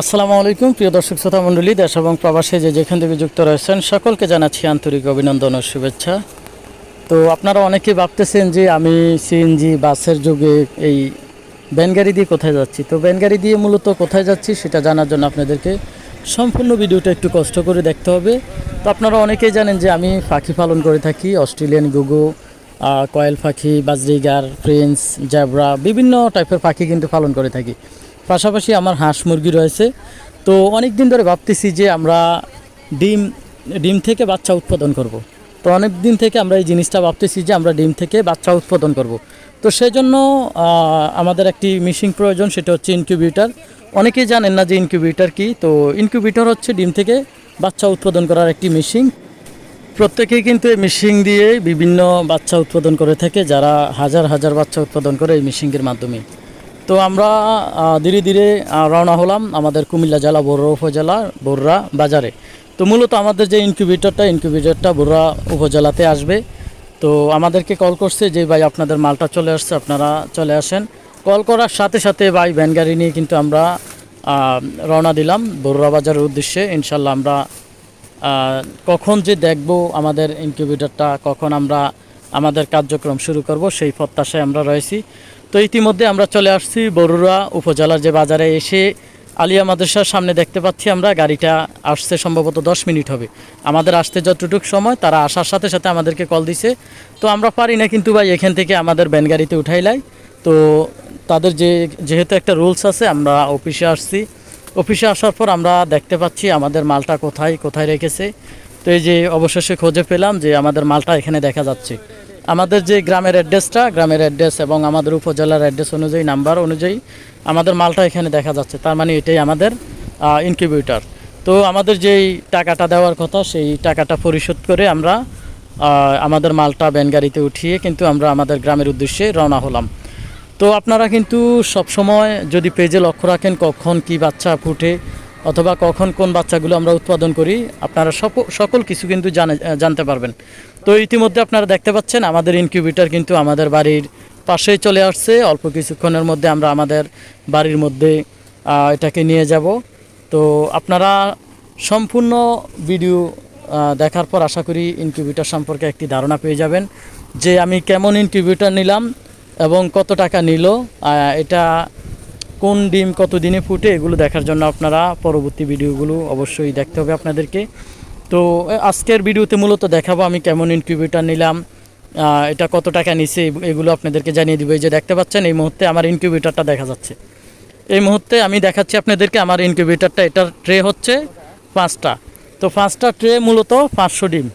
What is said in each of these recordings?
আসসালামু আলাইকুম, প্রিয় দর্শক শ্রোতা মণ্ডলী, দেশ এবং প্রবাসে যে যেখান থেকে যুক্ত রয়েছেন, সকলকে জানাচ্ছি আন্তরিক অভিনন্দন ও শুভেচ্ছা। তো আপনারা অনেকেই ভাবতেছেন যে আমি সিএনজি বাসের যুগে এই ব্যানগাড়ি দিয়ে কোথায় যাচ্ছি। তো ব্যানগাড়ি দিয়ে মূলত কোথায় যাচ্ছি সেটা জানার জন্য আপনাদেরকে সম্পূর্ণ ভিডিওটা একটু কষ্ট করে দেখতে হবে। তো আপনারা অনেকেই জানেন যে আমি পাখি পালন করে থাকি, অস্ট্রেলিয়ান গুগু কয়েল পাখি বাজরিগার প্রিন্স জ্যাবরা, বিভিন্ন টাইপের পাখি কিন্তু পালন করে থাকি। পাশাপাশি আমার হাঁস মুরগি রয়েছে। তো অনেক দিন ধরে ভাবতেছি যে আমরা ডিম ডিম থেকে বাচ্চা উৎপাদন করব। তো অনেক দিন থেকে আমরা এই জিনিসটা ভাবতেছি যে আমরা ডিম থেকে বাচ্চা উৎপাদন করব। তো সেই জন্য আমাদের একটি মিশিং প্রয়োজন, সেটা হচ্ছে ইনকিউবেটর। অনেকেই জানেন না যে ইনকিউবেটর কি। তো ইনকিউবেটর হচ্ছে ডিম থেকে বাচ্চা উৎপাদন করার একটি মেশিন। প্রত্যেকেই কিন্তু এই মেশিন দিয়ে বিভিন্ন বাচ্চা উৎপাদন করে থাকে, যারা হাজার হাজার বাচ্চা উৎপাদন করে এই মেশিনের মাধ্যমে। তো আমরা ধীরে ধীরে রওনা হলাম আমাদের কুমিল্লা জেলা বড়ুয়া উপজেলা বড়ুয়া বাজারে। তো মূলত আমাদের যে ইনকিউবেটরটা ইনকিউবেটরটা বড়ুয়া উপজেলাতে আসবে। তো আমাদেরকে কল করছে যে, ভাই, আপনাদের মালটা চলে আসছে, আপনারা চলে আসেন। কল করার সাথে সাথে, ভাই, ভ্যান গাড়ি নিয়ে কিন্তু আমরা রওনা দিলাম বড়ুয়া বাজারের উদ্দেশ্যে। ইনশাল্লাহ আমরা কখন যে দেখব আমাদের ইনকিউবেটরটা, কখন আমরা আমাদের কার্যক্রম শুরু করব, সেই প্রত্যাশায় আমরা রয়েছি। তো ইতিমধ্যে আমরা চলে আসছি বরুড়া উপজেলার যে বাজারে এসে আলিয়া মাদ্রাসার সামনে দেখতে পাচ্ছি আমরা, গাড়িটা আসছে সম্ভবত দশ মিনিট হবে। আমাদের আসতে যতটুকু সময়, তারা আসার সাথে সাথে আমাদেরকে কল দিছে। তো আমরা পারি না কিন্তু ভাই, এখান থেকে আমাদের ব্যান গাড়িতে উঠাইলাই তো তাদের যে, যেহেতু একটা রুলস আছে, আমরা অফিসে আসছি। অফিসে আসার পর আমরা দেখতে পাচ্ছি আমাদের মালটা কোথায় কোথায় রেখেছে। তো এই যে অবশেষে খোঁজে পেলাম যে আমাদের মালটা এখানে দেখা যাচ্ছে। আমাদের যে গ্রামের অ্যাড্রেসটা, গ্রামের অ্যাড্রেস এবং আমাদের উপজেলার অ্যাড্রেস অনুযায়ী, নাম্বার অনুযায়ী আমাদের মালটা এখানে দেখা যাচ্ছে। তার মানে এটাই আমাদের ইনকিউবেটর তো আমাদের যেই টাকাটা দেওয়ার কথা, সেই টাকাটা পরিশোধ করে আমরা আমাদের মালটা ভ্যান গাড়িতে উঠিয়ে কিন্তু আমরা আমাদের গ্রামের উদ্দেশ্যে রওনা হলাম। তো আপনারা কিন্তু সব সময় যদি পেজে লক্ষ্য রাখেন, কখন কি বাচ্চা ফুটে অথবা কখন কোন বাচ্চাগুলো আমরা উৎপাদন করি, আপনারা সকল কিছু কিন্তু জানে জানতে পারবেন। তো ইতিমধ্যে আপনারা দেখতে পাচ্ছেন, আমাদের ইনকিউবেটর কিন্তু আমাদের বাড়ির পাশেই চলে আসছে। অল্প কিছুক্ষণের মধ্যে আমরা আমাদের বাড়ির মধ্যে এটাকে নিয়ে যাব। তো আপনারা সম্পূর্ণ ভিডিও দেখার পর আশা করি ইনকিউবেটর সম্পর্কে একটি ধারণা পেয়ে যাবেন যে আমি কেমন ইনকিউবেটর নিলাম এবং কত টাকা নিল। এটা কোন ডিম কত দিনে ফুটে এগুলো দেখার জন্য আপনারা পরবর্তী ভিডিওগুলো অবশ্যই দেখতে হবে আপনাদেরকে। তো আজকের ভিডিওতে মূলত দেখাবো আমি কেমন ইনকিউবেটর নিলাম এটা কত টাকা নিছে এগুলো আপনাদেরকে জানিয়ে দিব। এই যে দেখতে পাচ্ছেন, এই মুহূর্তে আমার ইনকিউবেটরটা দেখা যাচ্ছে। এই মুহূর্তে আমি দেখাচ্ছি আপনাদেরকে আমার ইনকিউবেটরটা এটার ট্রে হচ্ছে পাঁচটা। তো পাঁচটা ট্রে মূলত পাঁচশো ডিম।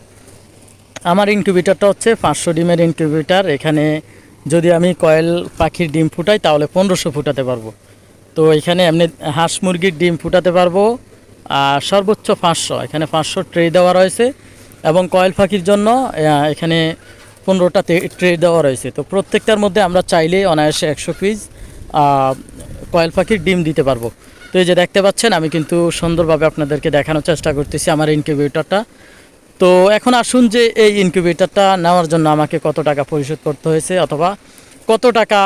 আমার ইনকিউবেটরটা হচ্ছে পাঁচশো ডিমের ইনকিউবেটর এখানে যদি আমি কয়েল পাখির ডিম ফুটাই, তাহলে পনেরোশো ফুটাতে পারব। তো এখানে এমনি হাঁস মুরগির ডিম ফুটাতে পারব, আর সর্বোচ্চ পাঁচশো। এখানে পাঁচশো ট্রে দেওয়া রয়েছে, এবং কয়েল পাখির জন্য এখানে পনেরোটা ট্রে দেওয়া রয়েছে। তো প্রত্যেকটার মধ্যে আমরা চাইলে অনায়াসে একশো পিস কয়েল পাখির ডিম দিতে পারব। তো এই যে দেখতে পাচ্ছেন, আমি কিন্তু সুন্দরভাবে আপনাদেরকে দেখানোর চেষ্টা করতেছি আমার ইনকিউবেটরটা তো এখন আসুন যে এই ইনকিউবেটরটা নেওয়ার জন্য আমাকে কত টাকা পরিশোধ করতে হয়েছে, অথবা কত টাকা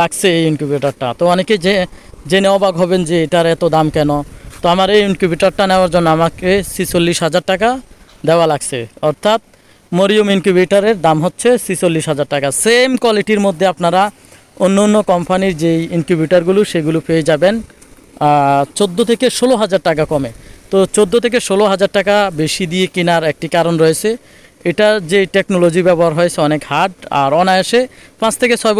লাগছে এই ইনকিউবেটরটা তো অনেকে যে, জেনে অবাক হবেন যে এটার এত দাম কেন। তো আমার এই ইনকিউবেটরটা নেওয়ার জন্য আমাকে ছিচল্লিশ হাজার টাকা দেওয়া লাগছে। অর্থাৎ মরিয়ম ইনকিউবেটরের দাম হচ্ছে ছিচল্লিশ হাজার টাকা। সেম কোয়ালিটির মধ্যে আপনারা অন্য অন্য কোম্পানির যেই ইনকিউবেটরগুলো সেগুলো পেয়ে যাবেন চোদ্দ থেকে ষোলো হাজার টাকা কমে। তো চোদ্দ থেকে ষোলো হাজার টাকা বেশি দিয়ে কেনার একটি কারণ রয়েছে। এটার যে টেকনোলজি ব্যবহার হয়েছে অনেক হার্ড আর অনায়াসে পাঁচ থেকে ছয়